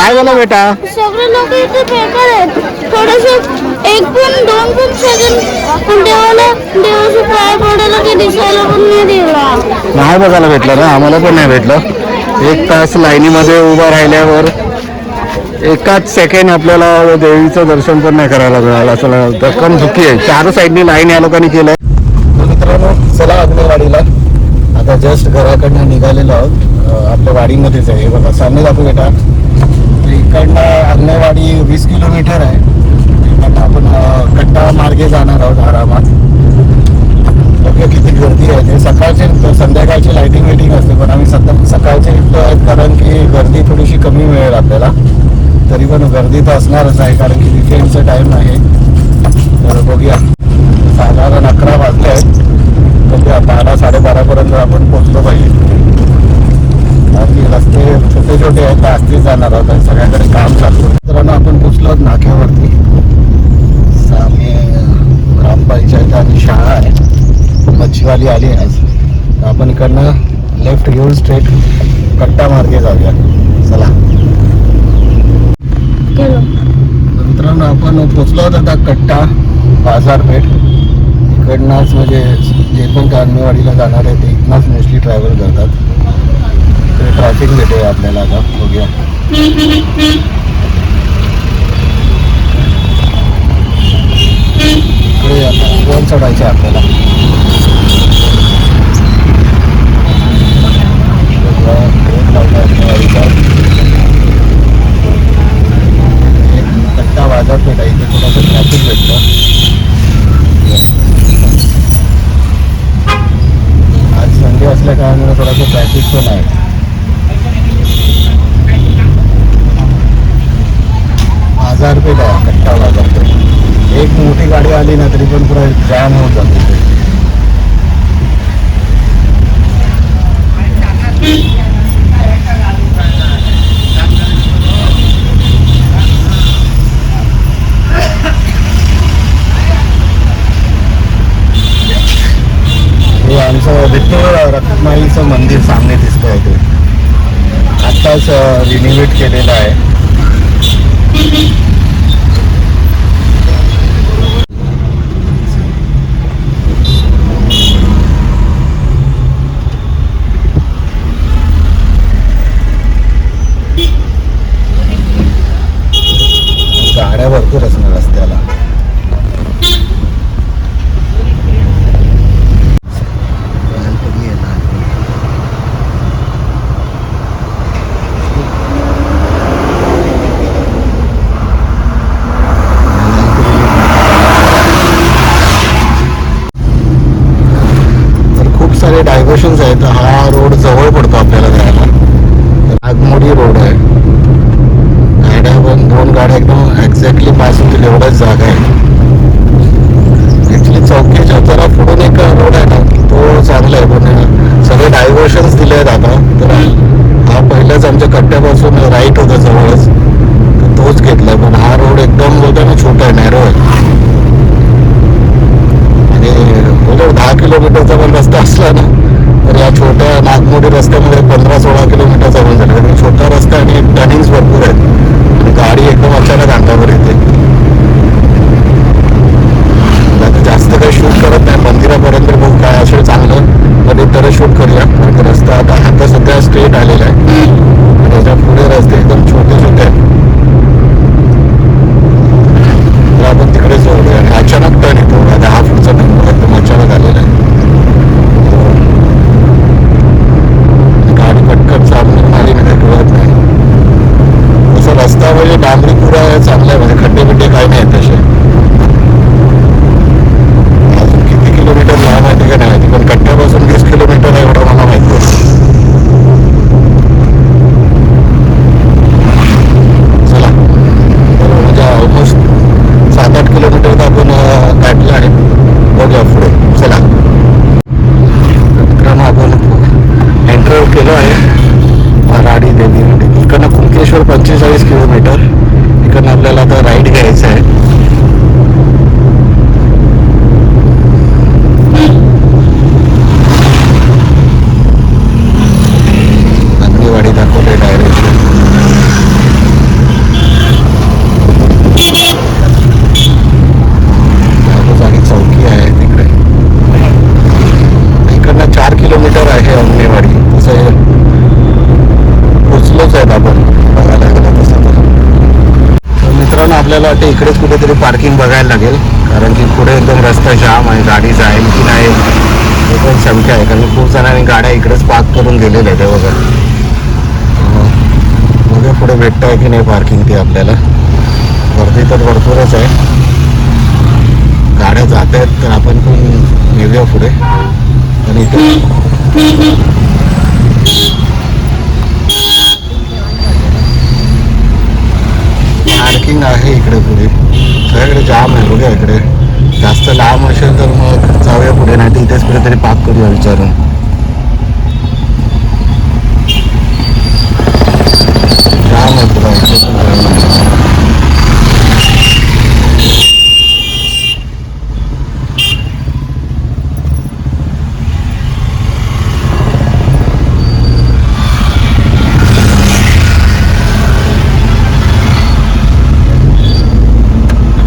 काय झालं बेटा? सगळे लोक इथे बेकार आहेत. थोडेसे एक पण दोन पण सेकंड पण देवाला देवाचे पाय पडायला की दिसायला पण नाही दिला. नाही बघायला भेटलं ना आम्हाला पण नाही भेटलं. एक तास लाईनीमध्ये उभं राहिल्यावर एकाच सेकंड आपल्याला देवीचं दर्शन पण नाही करायला मिळालं. चला रक्कम चुकी आहे. चार साईडनी लाईन या लोकांनी केलंय. मित्रांनो चला आपल्या वाडीला. आता जस्ट घराकडनं निघालेलो आहोत. आपल्या वाडीमध्येच आहे. हे बघा सामने दाखवू बेटा. इकडनं आंगणेवाडी वीस किलोमीटर आहे. इकडनं आपण कट्टा मार्गे जाणार आहोत आरामात. बघूया किती गर्दी आहे. ते सकाळचे संध्याकाळची लाईटिंग वेटिंग असते पण आम्ही सध्या सकाळचे निघतो आहेत कारण की गर्दी थोडीशी कमी मिळेल आपल्याला. तरी पण गर्दी तर असणारच आहे कारण की विकेंडचा टाईम आहे. तर बघूया. साधारण अकरा वाजले आहेत. बघूया बारा साडेबारापर्यंत आपण पोहोचलो पाहिजे. बाकी रस्ते छोटे छोटे आहेत जास्तीच जाणार आहोत आणि सगळ्याकडे काम चालू आहे मित्रांनो आहोत नाक्यावरती. सामे ग्रामपंचायत आणि शाळा आहे. मच्छीवाली आली आहे. आज आपण इकडनं लेफ्ट घेऊन स्ट्रेट कट्टा मार्गे जाऊया. चला. मित्रांनो आपण पोचलो आहोत आता कट्टा बाजारपेठ इकडनंच म्हणजे जे पण कांदनेवाडीला जाणार आहे ते इथनंच मोस्टली ट्रॅव्हल करतात. ट्रॅफिक भेटेल आपल्याला आता. बघूया. इकडे आता वर चढायचं आपल्याला. एक कट्टा बाजारपेठ आहे इथे थोडंसं ट्रॅफिक भेटतं. आज संडे असल्या कारणामुळे थोडंसं ट्रॅफिक पण आहे. बाजारपेठ आहे कट्टा बाजारपेठ एक मोठी गाडी आली ना तरी पण पुरा जाम होत जाते ते. हे आमचं विठ्ठल रखमाईचं मंदिर सामने दिसतंय ते आत्ताच रिनिवेट केलेलं आहे गाड्या भरपूर असणार रस्त्याला लहानपणी आहे लहानपणी तर खूप सारे डायव्हर्शन्स आहेत हा रोड जवळ पडतो आपल्याला जायला तर आगमोडी रोड आहे गाड्या पण दोन गाड्या एकदम एक्झॅक्टली पास होतील एवढाच जागा आहे ऍक्च्युली चौकीच्या जरा पुढून एक रोड आहे ना तो चांगला आहे पण सगळे डायव्हर्शन्स दिले आहेत आता तर हा डांबरी पुरा चांगला आहे म्हणजे खड्डे बिड्डे काही नाही तसे महाबळेश्वर पंचेचाळीस किलोमीटर. इकडनं आपल्याला आता राईड घ्यायचं आहे. आपल्याला वाटतं इकडेच कुठेतरी पार्किंग बघायला लागेल. कारण की पुढे एकदम रस्ता जाम आहे गाडी जाईल की नाही हे पण शंका आहे. कारण खूप जणांनी गाड्या इकडेच पार्क करून गेलेल्या आहेत वगैरे बघा. बघूया पुढे भेटतं आहे की नाही पार्किंग ती आपल्याला. गर्दी तर भरपूरच आहे. गाड्या जात आहेत तर आपण पण येऊया पुढे. आणि इथे पार्किंग आहे इकडे पुढे सगळीकडे जाम आहे बघा इकडे. जास्त लांब असेल तर मग जाऊया पुढे नाही तर इथेच कुठेतरी पार्क करूया विचारून जाम आहे पुढे इथे पण जाम आहे.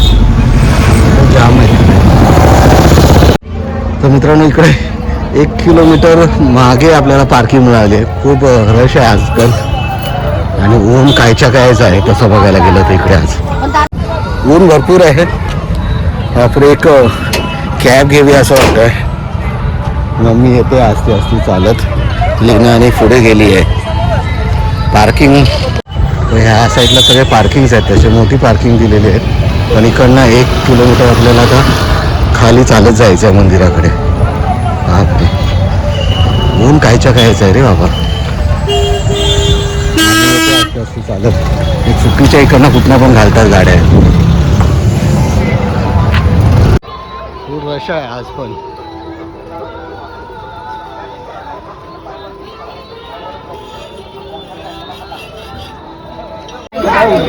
खूप जाम आहे तर मित्रांनो इकडे एक किलोमीटर मागे आपल्याला पार्किंग मिळाली आहे. खूप रश आहे आजकाल. आणि ऊन कायच्या कायच आहे तसं बघायला गेलं तर इकडे आज. ऊन भरपूर आहे. आपण एक कॅब घेऊया असं वाटतंय. मम्मी येते असते आस्ती चालत. लीना आणि पुढे गेली आहे. पार्किंग ह्या साईडला सगळे पार्किंग्स आहेत. त्याचे मोठी पार्किंग दिलेली आहेत पण इकडनं एक किलोमीटर आपल्याला आता खाली चालत जायचं आहे मंदिराकडे. बापरे ऊन कायच्या कायचं आहे रे बाबा. चालत चुकीच्या इकडनं कुठनं पण घालतात गाड्या. खूप रश आहे आज पण.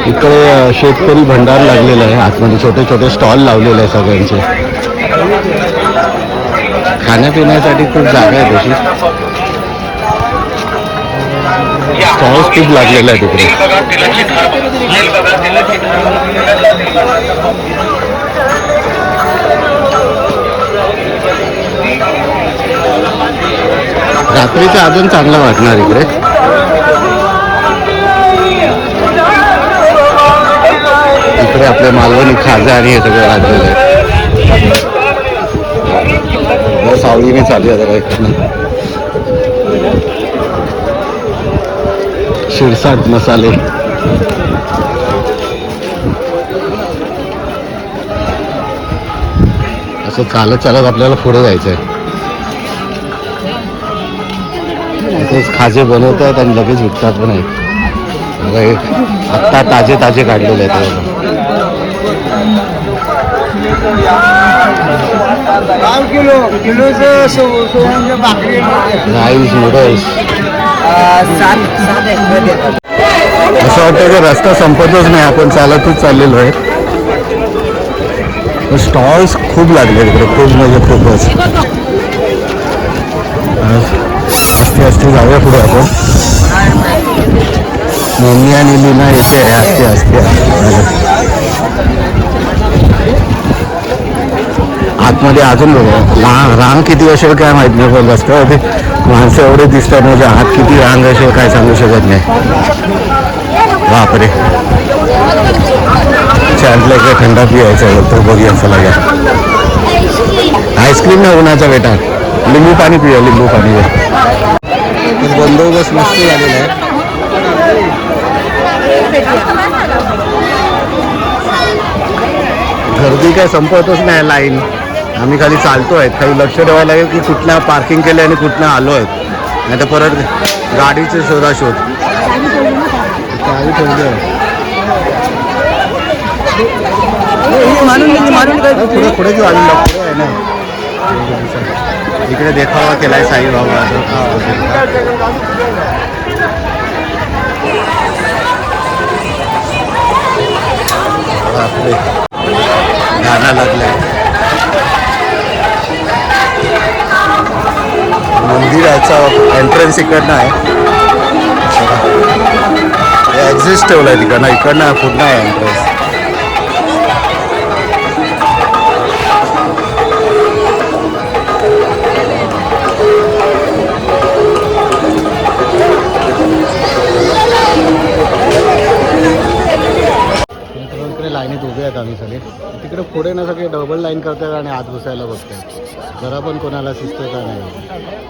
इकडे शेतकरी भंडार लागलेला आहे. आतमध्ये छोटे छोटे स्टॉल लावलेले आहे सगळ्यांचे. खाण्यापिण्यासाठी खूप जागा आहे तशी. पाऊस खूप लागलेला आहे तिकडे. रात्रीचं अजून चांगलं वाटणार इकडे. इकडे आपल्या मालवणी खाजा आणि हे सगळं लागलेलं आहे. जरा सावली चालू आहे जरा इकडनं शिरसाट मसाले. असं चालत चालत आपल्याला पुढे जायचं आहे तेच खाजे बनवतात आणि लगेच विकतात पण आहेत आत्ता ताजे ताजे काढलेले आहेत. पाव किलो. किलोचं भाकरी असं वाटतं की रस्ता संपतच नाही आपण चालतच चाललेलो आहे. स्टॉल्स खूप लागले तिकडे खूप म्हणजे खूपच. असते असते जाऊया पुढे आपण. मम्मी आणि लीना येते असते असते आतमध्ये अजून बघा रांग किती असेल काय माहीत नाही पण रस्त्यावरती माणसं एवढे दिसतात म्हणजे आत किती रांग असेल काय सांगू शकत नाही. बापरे. चॅटला काय थंडा पियायचा तर बघूया चला घ्या. आईस्क्रीम नाही उन्हाचा बेटा. लिंबू पाणी पिया लिंबू पाणी घ्या बंदोबस्त मस्त झालेला आहे. गर्दी काय संपवतच नाही लाईन. आम्ही खाली चालतो आहेत काही लक्ष ठेवायला लागेल की कुठल्या पार्किंग केले आणि कुठनं आलो आहेत नाही तर परत गाडीचे शोधा शोध. पुढे पुढे घेऊ पुढे आहे ना इकडे देखावा केलाय साईबाबा गाणं लागलंय. मंदिराचा एंट्रन्स इकडनं आहे. एक्झिस्ट आहे तिकडनं इकडनं पुढनं आहे एंट्रन्स लाईनीत उभे आहेत आम्ही सगळे. तिकडे पुढे ना सगळे डबल लाईन करतात आणि आत घुसायला बघतात जरा पण कोणाला शिस्त का नाही.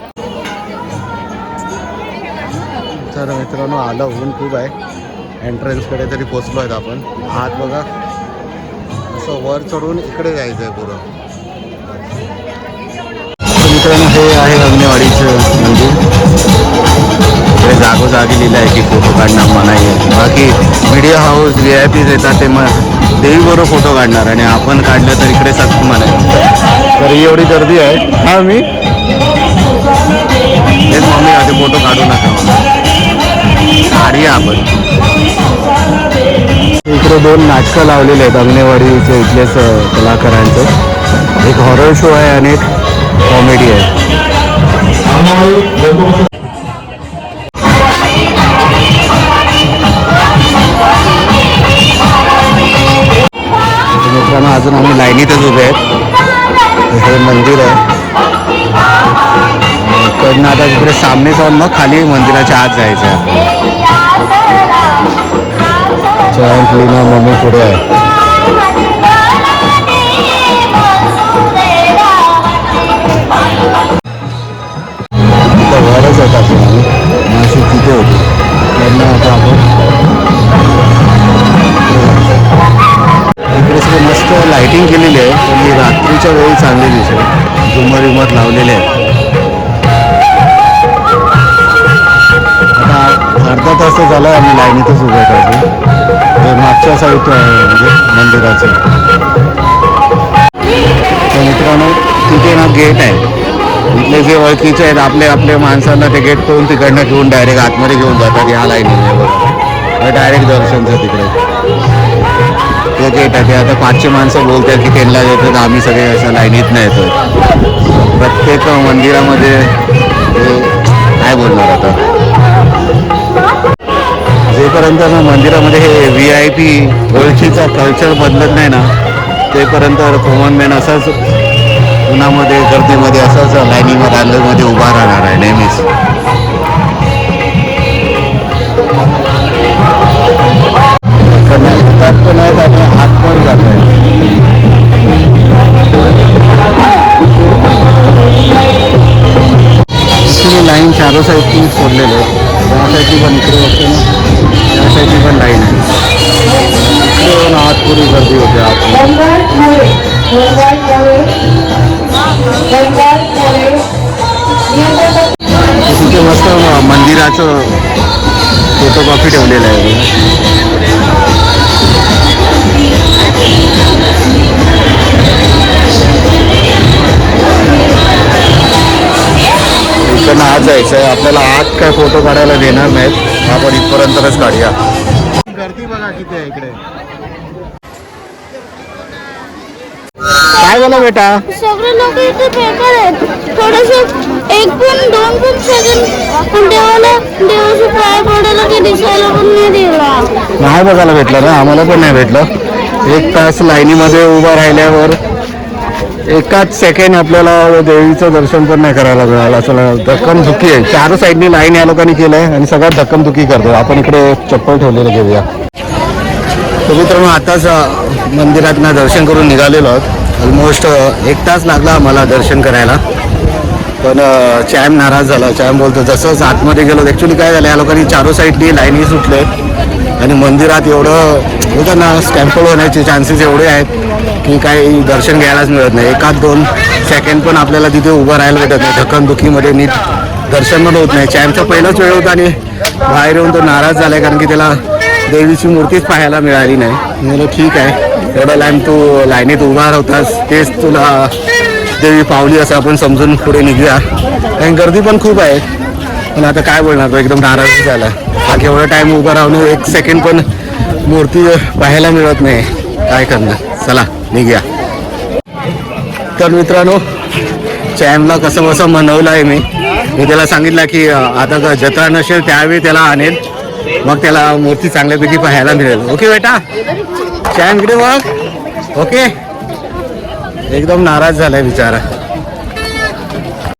तर मित्रांनो आलं ऊन खूप आहे. एंट्रन्सकडे तरी पोचलो आहेत आपण. आत बघा. असं वर चढून इकडे जायचं आहे पुढं मित्रांनो हे आहे अग्नेवाडीचं मंदिर. इकडे जागोजागी लिहिलं आहे की फोटो काढणं मनाई आहे बाकी media house V I Ps येतात ते मग देवीबरोबर फोटो काढणार. आणि आपण काढलं तर इकडे सक्त मनाई तर ही एवढी गर्दी आहे. हा मी? तेच मम्मी आधी फोटो काढू नका. काढूया आपण. इकडे दोन नाटकं लावलेले आहेत अंगणेवाडीचे इथलेच कलाकारांचं कलाकारांचे. एक हॉरर शो आहे आणि एक कॉमेडी आहे. मित्रांनो अजून आम्ही लाईनीतच उभे आहेत. हे मंदिर आहे. इकडनं आता तिकडे सामने जाऊन मग खाली मंदिराच्या आत जायचं. आहे जॉईंट लीना मम्मी पुढे आहे. तिथं घरच होता आपण नाशिक तिथे होती. त्यांना होता आपण इकडे सगळे मस्त लाइटिंग केलेली आहे. पण रात्रीच्या वेळी चांगली दिसेल. झुमर विमर लावलेले आहेत. अर्धा तास झाला आम्ही लाईनीतच उभे आहेत तर ते मागच्या साईड आहे म्हणजे मंदिराचं. तर मित्रांनो तिथे ना गेट आहे. इथले जे ओळखीचे आहेत आपले आपले माणसांना ते गेट करून तिकडनं घेऊन डायरेक्ट आतमध्ये घेऊन जातात या लाईनीने बरोबर डायरेक्ट दर्शनचं तिकडे. ते गेट आहे. ते आता पाचशे माणसं बोलतात की त्यांना तर आम्ही सगळे असं लाईनीत नाही येतो प्रत्येक मंदिरामध्ये काय बोलणार आता? जोपर्यंत ना मंदिरामध्ये हे व्ही आय पी ओळखीचा कल्चर बदलत नाही ना तेपर्यंत कॉमन मॅन असाच उन्हामध्ये गर्दीमध्ये असाच लाईनीमध्ये रांगेमध्ये उभा राहणार आहे नेहमीच. आत पुरी गर्दी होते आत तिथे मस्त मंदिराचं फोटोकॉपी ठेवलेलं आहे. इकडनं आत जायचं आहे. आपल्याला आत काय फोटो काढायला देणार नाहीत. आपण इथपर्यंतच काढूया. गर्दी बघा किती आहे इकडे. झालं बेटा. सगळे लोक इथे बेकार आहेत. थोडस एक पण दोन पण सेकंड देवाला देवाचे पाय पडायला की दिसायला पण नाही दिला. नाही बघायला भेटलं ना आम्हाला पण नाही भेटलं. एक तास लाईनीमध्ये उभं राहिल्यावर एकाच सेकंड आपल्याला देवीचं दर्शन पण नाही करायला मिळालं. असं धक्कम धुकी आहे. चार साईडनी लाईन या लोकांनी केलं आहे आणि सगळ्यात धक्कम धुकी करतो आपण इकडे चप्पल ठेवलेलं घेऊया. तर मित्रांनो आताच अ, मंदिरातनं दर्शन करून निघालेलो आहोत. ऑलमोस्ट एक तास लागला आम्हाला दर्शन करायला. पण चॅम नाराज झाला. चॅम बोलतो जसंच आतमध्ये गेलो ॲक्च्युली काय झालं या लोकांनी चारो साईडनी लाईनी सुटले आणि मंदिरात एवढं होतं ना स्टॅम्पल होण्याचे चान्सेस एवढे आहेत की काही दर्शन घ्यायलाच मिळत नाही. एकाच दोन सेकंड पण आपल्याला तिथे उभं राहायला भेटत नाही. धकनदुखीमध्ये नीट दर्शन पण होत नाही. चॅमचा पहिलाच वेळ होता आणि बाहेर येऊन तो नाराज झाला कारण की त्याला देवीची मूर्तीच पाहायला मिळाली नाही. मी ठीक आहे. एवढा लाईन तू लाईनीत उभा होतास तेच तुला देवी पावली असं आपण समजून पुढे निघूया. कारण गर्दी पण खूप आहे. पण आता काय बोलणार तो एकदम नाराज झाला बाकी एवढा टाइम उभा राहून एक सेकंड पण मूर्ती पाहायला मिळत नाही. काय करणार? चला निघूया. तर मित्रांनो चॅमला कसं कसं मनवलं आहे मी. मी त्याला सांगितलं की आता का जत्रा नसेल त्यावेळी त्याला आणेल. मग त्याला मूर्ती चांगल्यापैकी पाहायला मिळेल. ओके बेटा? छान इकडे बघ? ओके. एकदम नाराज झालाय बिचारा.